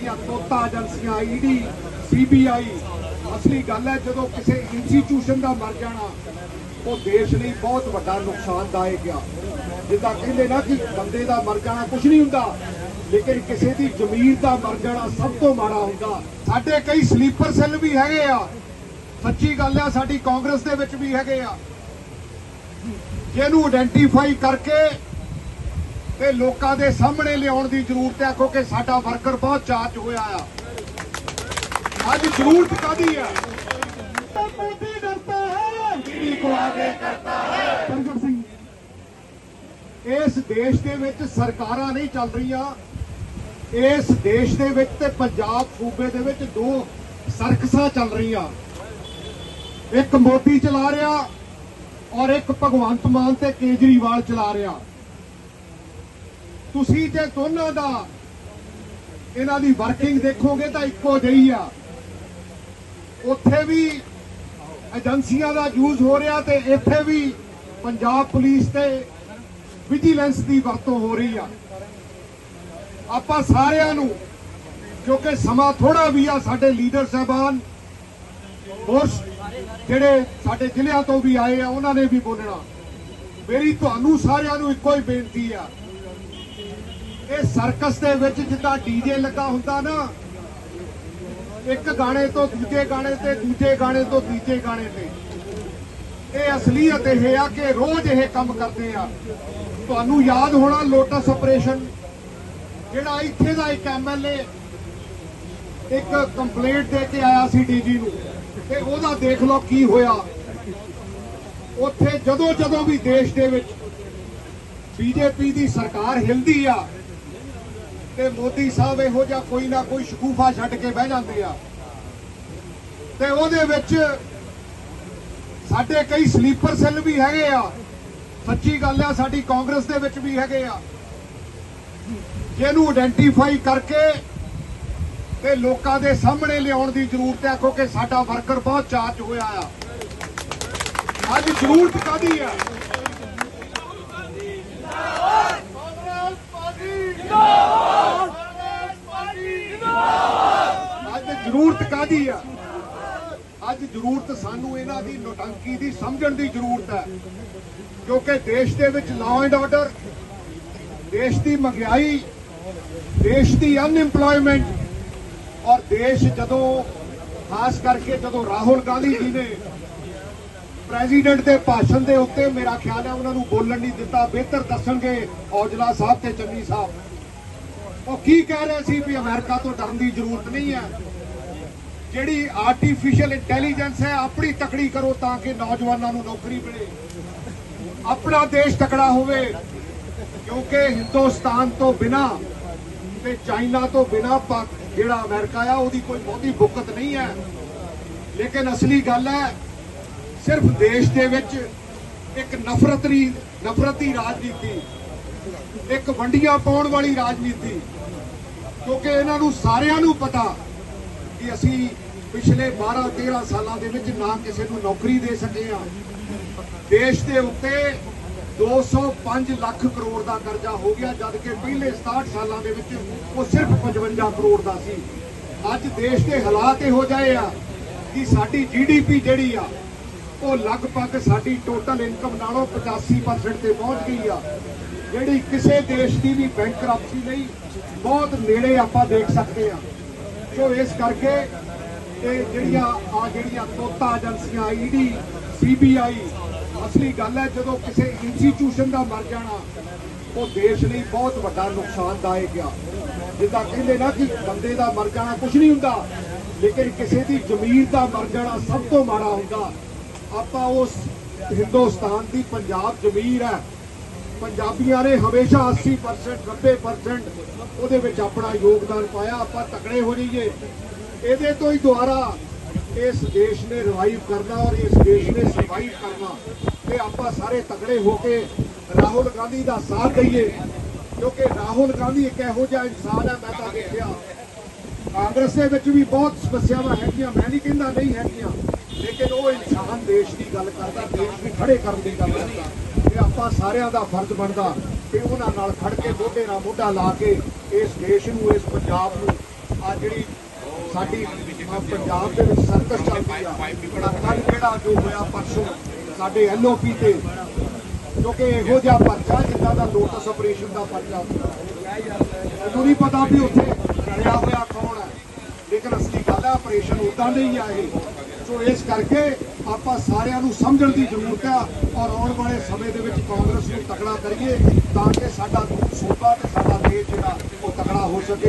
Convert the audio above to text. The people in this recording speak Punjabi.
ਜਿਹੜੀਆਂ ਤੋਤਾ ਏਜੰਸੀਆਂ ਈਡੀ ਸੀਬੀਆਈ ਅਸਲੀ ਗੱਲ ਹੈ ਜਦੋਂ ਕਿਸੇ ਇੰਸਟੀਚਿਊਸ਼ਨ ਦਾ ਮਰ ਜਾਣਾ, ਉਹ ਦੇਸ਼ ਲਈ ਬਹੁਤ ਵੱਡਾ ਨੁਕਸਾਨਦਾਇਕ ਆ। ਜਿੱਦਾਂ ਕਹਿੰਦੇ ਨਾ ਕਿ ਬੰਦੇ ਦਾ ਮਰ ਜਾਣਾ ਕੁਝ ਨਹੀਂ ਹੁੰਦਾ, ਲੇਕਿਨ ਕਿਸੇ ਦੀ ਜ਼ਮੀਰ ਦਾ ਮਰ ਜਾਣਾ ਸਭ ਤੋਂ ਮਾੜਾ ਹੁੰਦਾ। ਸਾਡੇ ਕਈ ਸਲੀਪਰ ਸੈੱਲ ਵੀ ਹੈਗੇ ਆ। ਸੱਚੀ ਗੱਲ ਆ, ਸਾਡੀ ਕਾਂਗਰਸ ਦੇ ਵਿੱਚ ਵੀ ਹੈਗੇ ਆ। ਜਿਹਨੂੰ ਆਇਡੈਂਟੀਫਾਈ ਕਰਕੇ ਤੇ ਲੋਕਾਂ ਦੇ ਸਾਹਮਣੇ ਲਿਆਉਣ ਦੀ ਜ਼ਰੂਰਤ ਹੈ। ਕਿਉਂਕਿ ਸਾਡਾ ਵਰਕਰ ਬਹੁਤ ਚਾਰਜ ਹੋਇਆ ਆ। ਅੱਜ ਜ਼ਰੂਰਤ ਕਾਦੀ ਆ? ਮੋਦੀ ਡਰਤਾ ਹੈ ਜਿਹੜੀ ਕੋ ਆਗੇ ਕਰਤਾ ਹੈ? ਪ੍ਰਗਟ ਸਿੰਘ। ਇਸ ਦੇਸ਼ ਦੇ ਵਿੱਚ ਸਰਕਾਰਾਂ ਨਹੀਂ ਚੱਲ ਰਹੀਆਂ। ਇਸ ਦੇਸ਼ ਦੇ ਵਿੱਚ ਤੇ ਪੰਜਾਬ ਸੂਬੇ ਦੇ ਵਿੱਚ ਦੋ ਸਰਕਸਾਂ ਚੱਲ ਰਹੀਆਂ। ਇੱਕ ਮੋਦੀ ਚਲਾ ਰਿਹਾ ਔਰ ਇੱਕ ਭਗਵੰਤ ਮਾਨ ਤੇ ਕੇਜਰੀਵਾਲ ਚਲਾ ਰਿਹਾ। ਤੁਸੀਂ ਜੇ ਦੋਨਾਂ ਦਾ ਇਹਨਾਂ ਦੀ ਵਰਕਿੰਗ ਦੇਖੋਗੇ ਤਾਂ ਇੱਕੋ ਜਿਹੀ ਆ। ਉੱਥੇ ਵੀ ਏਜੰਸੀਆਂ ਦਾ ਯੂਜ਼ ਹੋ ਰਿਹਾ ਤੇ ਇੱਥੇ ਵੀ ਪੰਜਾਬ ਪੁਲਿਸ ਤੇ ਵਿਜੀਲੈਂਸ ਦੀ ਵਰਤੋਂ ਹੋ ਰਹੀ ਆ। ਆਪਾਂ ਸਾਰਿਆਂ ਨੂੰ ਕਿਉਂਕਿ ਸਮਾਂ ਥੋੜਾ ਵੀ ਆ ਸਾਡੇ ਲੀਡਰ ਸਾਹਿਬਾਨ, ਹੋਰ ਜਿਹੜੇ ਸਾਡੇ ਜ਼ਿਲ੍ਹਿਆਂ ਤੋਂ ਵੀ ਆਏ ਆ, ਉਹਨਾਂ ਨੇ ਵੀ ਬੋਲਣਾ। ਮੇਰੀ ਤੁਹਾਨੂੰ ਸਾਰਿਆਂ ਨੂੰ ਇੱਕੋ ਹੀ ਬੇਨਤੀ ਆ ਇਹ ਸਰਕਸ ਦੇ ਵਿੱਚ ਜਿੱਦਾਂ ਡੀਜੇ ਲੱਗਾ ਹੁੰਦਾ ਨਾ, ਇੱਕ ਗਾਣੇ ਤੋਂ ਦੂਜੇ ਗਾਣੇ ਤੇ, ਦੂਜੇ ਗਾਣੇ ਤੋਂ ਤੀਜੇ ਗਾਣੇ ਤੇ। ਇਹ ਅਸਲੀਅਤ ਇਹ ਆ ਕਿ ਰੋਜ਼ ਇਹ ਕੰਮ ਕਰਦੇ ਆ। ਤੁਹਾਨੂੰ ਯਾਦ ਹੋਣਾ ਲੋਟਸ ਆਪਰੇਸ਼ਨ ਜਿਹੜਾ ਇੱਥੇ ਦਾ ਇੱਕ ਐਮਐਲਏ ਇੱਕ ਕੰਪਲੇਂਟ ਦੇ ਕੇ ਆਇਆ ਸੀ ਡੀਜੀ ਨੂੰ, ਤੇ ਉਹਦਾ ਦੇਖ ਲਓ ਕੀ ਹੋਇਆ। ਉੱਥੇ ਜਦੋਂ ਜਦੋਂ ਵੀ ਦੇਸ਼ ਦੇ ਵਿੱਚ ਬੀਜੇਪੀ ਦੀ ਸਰਕਾਰ ਹਿਲਦੀ ਆ ਤੇ ਮੋਦੀ ਸਾਹਿਬ ਇਹੋ ਜਿਹਾ ਕੋਈ ਨਾ ਕੋਈ ਸ਼ਕੂਫਾ ਛੱਡ ਕੇ ਬਹਿ ਜਾਂਦੇ ਆ। ਤੇ ਉਹਦੇ ਵਿੱਚ ਸਾਡੇ ਕਈ ਸਲੀਪਰ ਸੈੱਲ ਵੀ ਹੈਗੇ ਆ। ਸੱਚੀ ਗੱਲ ਆ, ਸਾਡੀ ਕਾਂਗਰਸ ਦੇ ਵਿੱਚ ਵੀ ਹੈਗੇ ਆ। ਜਿਹਨੂੰ ਆਇਡੈਂਟੀਫਾਈ ਕਰਕੇ ਤੇ ਲੋਕਾਂ ਦੇ ਸਾਹਮਣੇ ਲਿਆਉਣ ਦੀ ਜ਼ਰੂਰਤ ਹੈ ਕਿਉਂਕਿ ਸਾਡਾ ਵਰਕਰ ਬਹੁਤ ਚਾਰਜ ਹੋਇਆ ਆ। ਅੱਜ ਜ਼ਰੂਰਤ ਕਾਦੀ ਆ ਕਾਂਗਰਸ ਪਾਰਟੀ ਕਾਂਗਰਸ ਪਾਰਟੀ ਅੱਜ ਜ਼ਰੂਰਤ ਕਾਦੀ ਆ ਅੱਜ ਜ਼ਰੂਰਤ ਸਾਨੂੰ ਇਹਨਾਂ ਦੀ ਨੋਟੰਕੀ ਦੀ ਸਮਝਣ ਦੀ ਜ਼ਰੂਰਤ ਹੈ। ਕਿਉਂਕਿ ਦੇਸ਼ ਦੇ ਵਿੱਚ ਲਾਅ ਐਂਡ ਆਰਡਰ ਦੇਸ਼ ਦੀ ਮਹਿੰਗਾਈ, ਦੇਸ਼ ਦੀ ਅਨਇੰਪਲੋਇਮੈਂਟ ਔਰ ਦੇਸ਼ ਜਦੋਂ, ਖਾਸ ਕਰਕੇ ਜਦੋਂ ਰਾਹੁਲ ਗਾਂਧੀ ਜੀ ਨੇ ਪ੍ਰੈਜ਼ੀਡੈਂਟ ਦੇ ਭਾਸ਼ਣ ਦੇ ਉੱਤੇ ਮੇਰਾ ਖਿਆਲ ਹੈ ਉਹਨਾਂ ਨੂੰ ਬੋਲਣ ਨਹੀਂ ਦਿੱਤਾ, ਬਿਹਤਰ ਦੱਸਣਗੇ ਔਜਲਾ ਸਾਹਿਬ ਤੇ ਚੰਨੀ ਸਾਹਿਬ। ਉਹ ਕੀ ਕਹਿ ਰਹੇ ਸੀ ਵੀ ਅਮਰੀਕਾ ਤੋਂ ਡਰਨ ਦੀ ਜ਼ਰੂਰਤ ਨਹੀਂ ਹੈ? ਜਿਹੜੀ ਆਰਟੀਫੀਸ਼ੀਅਲ ਇੰਟੈਲੀਜੈਂਸ ਹੈ, ਆਪਣੀ ਤਕੜੀ ਕਰੋ ਤਾਂ ਕਿ ਨੌਜਵਾਨਾਂ ਨੂੰ ਨੌਕਰੀ ਮਿਲੇ। ਆਪਣਾ ਦੇਸ਼ ਤਕੜਾ ਹੋਵੇ, ਕਿਉਂਕਿ ਹਿੰਦੁਸਤਾਨ ਤੋਂ ਬਿਨਾ ਤੇ ਚਾਈਨਾ ਤੋਂ ਬਿਨਾ ਪਾਕ ਜਿਹੜਾ ਅਮਰੀਕਾ ਆ, ਉਹਦੀ ਕੋਈ ਬਹੁਤੀ ਬੁੱਕਤ ਨਹੀਂ ਹੈ। ਲੇਕਿਨ ਅਸਲੀ ਗੱਲ ਹੈ, ਸਿਰਫ ਦੇਸ਼ ਦੇ ਵਿੱਚ ਇੱਕ ਨਫ਼ਰਤਰੀ, ਨਫ਼ਰਤੀ ਰਾਜਨੀਤੀ, ਇੱਕ ਵੰਡੀਆਂ ਪਾਉਣ ਵਾਲੀ ਰਾਜਨੀਤੀ, ਕਿਉਂਕਿ ਇਹਨਾਂ ਨੂੰ ਸਾਰਿਆਂ ਨੂੰ ਪਤਾ ਕਿ ਅਸੀਂ ਪਿਛਲੇ 12 13 ਸਾਲਾਂ ਦੇ ਵਿੱਚ ਨਾ ਕਿਸੇ ਨੂੰ ਨੌਕਰੀ ਦੇ ਸਕੇ ਆ ਦੇਸ਼ ਦੇ ਉੱਤੇ 205 ਲੱਖ ਕਰੋੜ ਦਾ ਕਰਜ਼ਾ ਹੋ ਗਿਆ ਜਦ ਕਿ ਪਹਿਲੇ 67 ਸਾਲਾਂ ਦੇ ਵਿੱਚ ਉਹ ਸਿਰਫ 55 ਕਰੋੜ ਦਾ ਸੀ। ਅੱਜ ਦੇਸ਼ ਦੇ ਹਾਲਾਤ ਇਹੋ ਜਿਹੇ ਆ ਕਿ ਸਾਡੀ ਜੀਡੀਪੀ ਜਿਹੜੀ ਆ, ਉਹ ਲਗਭਗ ਸਾਡੀ ਟੋਟਲ ਇਨਕਮ ਨਾਲੋਂ 85% ਤੇ ਪਹੁੰਚ ਗਈ ਆ। ਜਿਹੜੀ ਕਿਸੇ ਦੇਸ਼ ਦੀ ਵੀ ਬੈਂਕਰਪਸੀ ਨਹੀਂ ਬਹੁਤ ਨੇੜੇ ਆਪਾਂ ਦੇਖ ਸਕਦੇ ਆ ਸੋ ਇਸ ਕਰਕੇ ਇਹ ਜਿਹੜੀਆਂ ਆ ਜਿਹੜੀਆਂ ਤੋਤਾ ਏਜੰਸੀਆਂ ਈਡੀ ਸੀਬੀਆਈ ਅਸਲੀ ਗੱਲ ਹੈ ਜਦੋਂ ਕਿਸੇ ਇੰਸਟੀਚਿਊਸ਼ਨ ਦਾ ਮਰ ਜਾਣਾ, ਉਹ ਦੇਸ਼ ਲਈ ਬਹੁਤ ਵੱਡਾ ਨੁਕਸਾਨਦਾਇਕ ਆ। ਜਿੱਦਾਂ ਕਹਿੰਦੇ ਨਾ ਕਿ ਬੰਦੇ ਦਾ ਮਰ ਜਾਣਾ ਕੁਝ ਨਹੀਂ ਹੁੰਦਾ, ਲੇਕਿਨ ਕਿਸੇ ਦੀ ਜ਼ਮੀਰ ਦਾ ਮਰ ਜਾਣਾ ਸਭ ਤੋਂ ਮਾੜਾ ਹੁੰਦਾ। ਆਪਾਂ ਉਸ ਹਿੰਦੁਸਤਾਨ ਦੀ ਪੰਜਾਬ ਜ਼ਮੀਰ ਹੈ ਪੰਜਾਬੀਆਂ ਨੇ ਹਮੇਸ਼ਾ 80% 90% ਉਹਦੇ ਵਿੱਚ ਆਪਣਾ ਯੋਗਦਾਨ ਪਾਇਆ, ਆਪਾਂ ਤਕੜੇ ਹੋ ਜਾਈਏ। ਇਹਦੇ ਤੋਂ ਹੀ ਦੁਆਰਾ ਇਸ ਦੇਸ਼ ਨੇ ਰਿਵਾਈਵ ਕਰਨਾ ਔਰ ਇਸ ਦੇਸ਼ ਨੇ ਸਰਵਾਈਵ ਕਰਨਾ। ਤੇ ਆਪਾਂ ਸਾਰੇ ਤਕੜੇ ਹੋ ਕੇ ਰਾਹੁਲ ਗਾਂਧੀ ਦਾ ਸਾਥ ਦਈਏ, ਕਿਉਂਕਿ ਰਾਹੁਲ ਗਾਂਧੀ ਇੱਕ ਇਹੋ ਜਿਹਾ ਇਨਸਾਨ ਹੈ ਮੈਂ ਤਾਂ ਦੇਖਿਆ। ਕਾਂਗਰਸ ਦੇ ਵਿੱਚ ਵੀ ਬਹੁਤ ਸਮੱਸਿਆਵਾਂ ਹੈਗੀਆਂ, ਮੈਂ ਨਹੀਂ ਕਹਿੰਦਾ ਨਹੀਂ ਹੈਗੀਆਂ, ਲੇਕਿਨ ਉਹ ਇਨਸਾਨ ਦੇਸ਼ ਦੀ ਗੱਲ ਕਰਦਾ, ਦੇਸ਼ ਨੂੰ ਖੜੇ ਕਰਨ ਦੀ ਗੱਲ ਕਰਦਾ। ਤੇ ਆਪਾਂ ਸਾਰਿਆਂ ਦਾ ਫਰਜ਼ ਬਣਦਾ ਕਿ ਉਹਨਾਂ ਨਾਲ ਖੜ ਕੇ ਮੋਢੇ ਨਾਲ ਮੋਢਾ ਲਾ ਕੇ ਇਸ ਦੇਸ਼ ਨੂੰ, ਇਸ ਪੰਜਾਬ ਨੂੰ ਆ ਜਿਹੜੀ ਸਾਡੀ ਪੰਜਾਬ ਦੇ ਵਿੱਚ ਸਰਕਸ ਚੱਲਦੀ ਆ, ਬੜਾ ਕੱਲ ਜਿਹੜਾ ਜੋ ਹੋਇਆ ਪਰਸੋਂ ਸਾਡੇ ਐਲਓਪੀ ਤੇ, ਕਿਉਂਕਿ ਇਹੋ ਜਿਹਾ ਪਰਚਾ ਜਿੱਦਾਂ ਦਾ ਲੋਟਸ ਆਪਰੇਸ਼ਨ ਦਾ ਪਰਚਾ ਮੈਨੂੰ ਨਹੀਂ ਪਤਾ ਵੀ ਉੱਥੇ ਕਰਿਆ ਹੋਇਆ ਕੌਣ ਹੈ, ਲੇਕਿਨ ਅਸਲੀ ਗੱਲ ਹੈ ਆਪਰੇਸ਼ਨ ਉਦਾਂ ਦੇ ਹੀ ਆ ਇਹ। ਸੋ ਇਸ ਕਰਕੇ ਆਪਾਂ ਸਾਰਿਆਂ ਨੂੰ ਸਮਝਣ ਦੀ ਜ਼ਰੂਰਤ ਆ ਔਰ ਆਉਣ ਵਾਲੇ ਸਮੇਂ ਦੇ ਵਿੱਚ ਕਾਂਗਰਸ ਨੂੰ ਤਕੜਾ ਕਰੀਏ ਤਾਂ ਕਿ ਸਾਡਾ ਸੂਬਾ ਤੇ ਸਾਡਾ ਦੇਸ਼ ਜਿਹੜਾ ਉਹ ਤਕੜਾ ਹੋ ਸਕੇ।